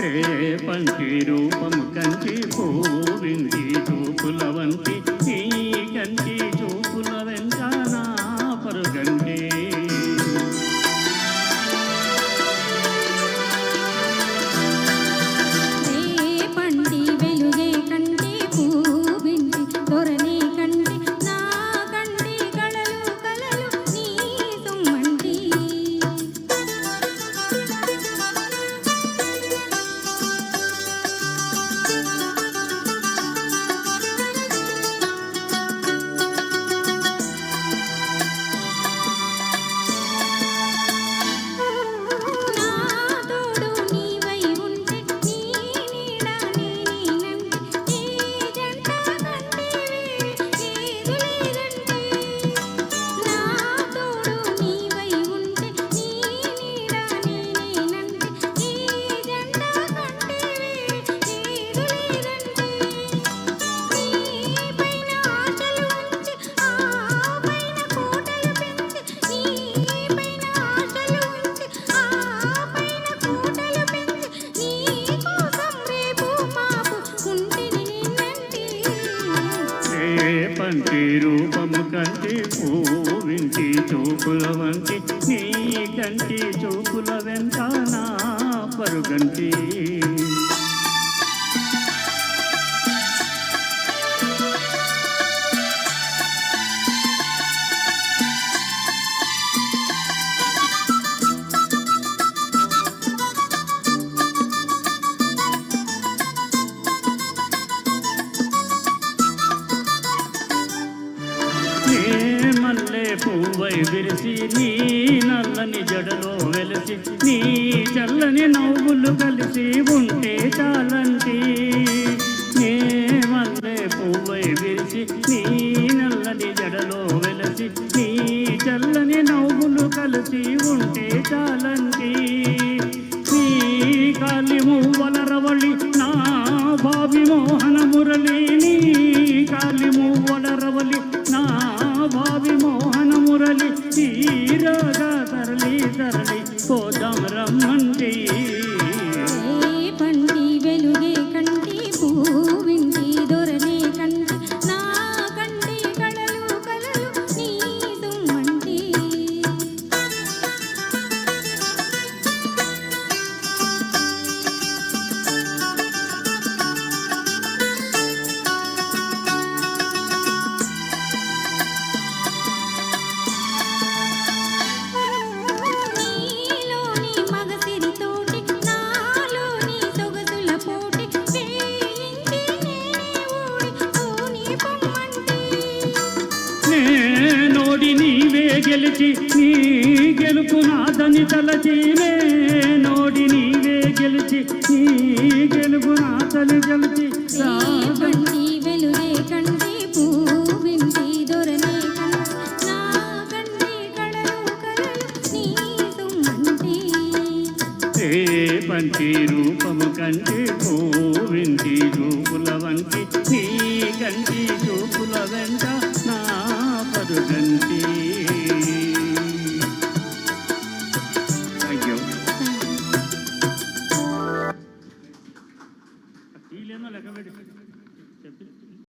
రేపంటి రూపము కంచి పోవింది చూపులవంతి రూపము కంటి పోవింటి చూపుల వంటి నీ కంటి చూపుల వెంట నా పరుగంటి. పువ్వై విరిసి నీ నల్లని జడలో వెలిసి నీ చల్లని నవ్వులు కలిసి ఉంటే చాలంటి. నే మల్లె పువ్వై విరిసి నీ నల్లని జడలో వెలిసి నీ చల్లని నవ్వులు కలిసి ఉంటే చాలంటి. నీ కాలి మువ్వల రవళి నా భావి మోహన మురళి నీ కాలి మువ్వల రవళి గెలిచి నీ గెలుపు నాదని తలచి నోడి నీవే గెలిచి నీ గెలుపు గెలిచి. నా కంటి కళలు కలలు నీ దుమ్మంటి ఏ పంటి రూపము కంటి పోవింటి చూపుల వంటి నీ కంటి చూపుల వెంట